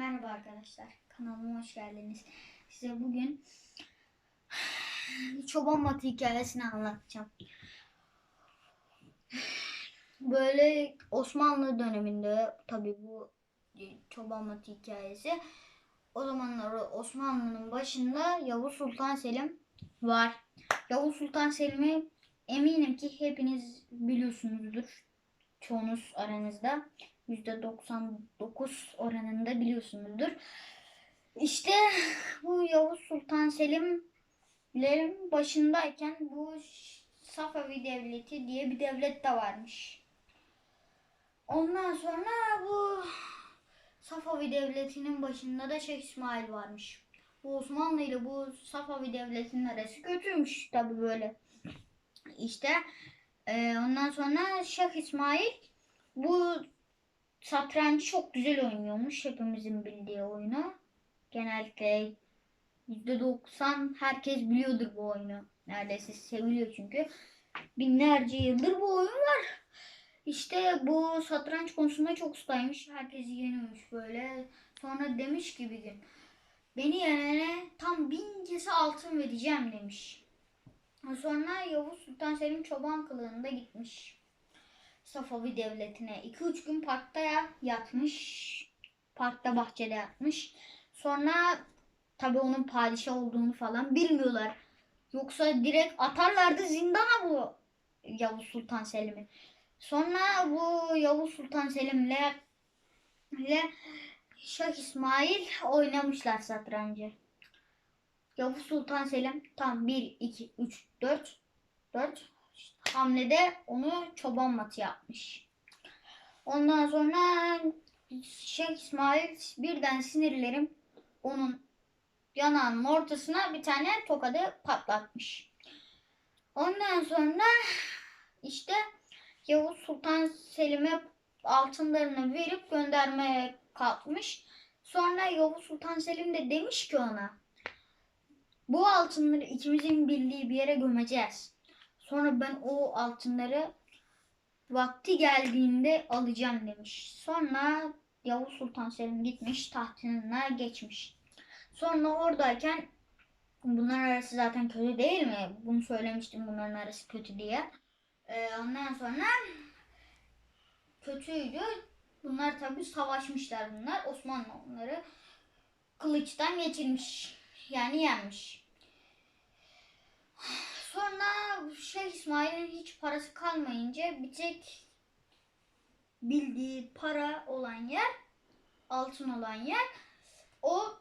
Merhaba arkadaşlar. Kanalıma hoş geldiniz. Size bugün çoban matı hikayesini anlatacağım. Böyle Osmanlı döneminde tabi bu çoban matı hikayesi. O zamanlar Osmanlı'nın başında Yavuz Sultan Selim var. Yavuz Sultan Selim'i eminim ki hepiniz biliyorsunuzdur. Çoğunuz aranızda. %99 oranında biliyorsunuzdur. İşte bu Yavuz Sultan Selim'lerin başındayken bu Safavi Devleti diye bir devlet de varmış. Ondan sonra bu Safavi Devleti'nin başında da Şeyh İsmail varmış. Bu Osmanlı ile bu Safavi Devleti'nin arası kötüymüş tabi böyle. İşte e, ondan sonra Şeyh İsmail bu satrancı çok güzel oynuyormuş. Hepimizin bildiği oyunu. Genellikle %90 herkes biliyordur bu oyunu. Neredeyse seviliyor çünkü. Binlerce yıldır bu oyun var. İşte bu satranç konusunda çok ustaymış. Herkesi yeniyormuş böyle. Sonra demiş ki bir gün. Beni yenene tam bin kese altın vereceğim demiş. Sonra Yavuz Sultan Selim çoban kılığında gitmiş. Safavi Devleti'ne. 2-3 gün parkta yatmış. Parkta bahçede yatmış. Sonra tabi onun padişah olduğunu falan bilmiyorlar. Yoksa direkt atarlardı zindana bu Yavuz Sultan Selim'i. Sonra bu Yavuz Sultan Selim'le ile Şah İsmail oynamışlar satrancı. Yavuz Sultan Selim tam 1, 2, 3, 4, 4 hamlede onu çoban matı yapmış. Ondan sonra Şeyh İsmail birden sinirlerim onun yanağının ortasına bir tane tokadı patlatmış. Ondan sonra işte Yavuz Sultan Selim'e altınlarını verip göndermeye kalkmış. Sonra Yavuz Sultan Selim de demiş ki ona bu altınları ikimizin bildiği bir yere gömeceğiz. Sonra ben o altınları vakti geldiğinde alacağım demiş. Sonra Yavuz Sultan Selim gitmiş tahtına geçmiş. Sonra oradayken bunların arası zaten kötü değil mi? Bunu söylemiştim bunların arası kötü diye. Ee, ondan sonra kötüydü. Bunlar tabii savaşmışlar bunlar. Osmanlı onları kılıçtan geçirmiş. Yani yenmiş. Sonra Şeyh İsmail'in hiç parası kalmayınca bir tek bildiği para olan yer, altın olan yer o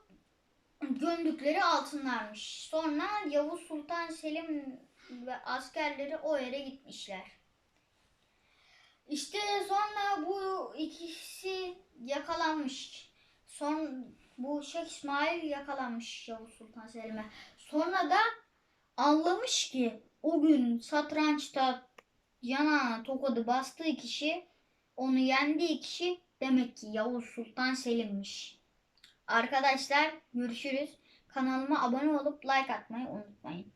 gömdükleri altınlarmış. Sonra Yavuz Sultan Selim ve askerleri o yere gitmişler. İşte sonra bu ikisi yakalanmış. Son bu Şeyh İsmail yakalanmış Yavuz Sultan Selim'e. Sonra da anlamış ki o gün satrançta yana tokadı bastığı kişi onu yendiği kişi demek ki Yavuz Sultan Selim'miş. Arkadaşlar görüşürüz. Kanalıma abone olup like atmayı unutmayın.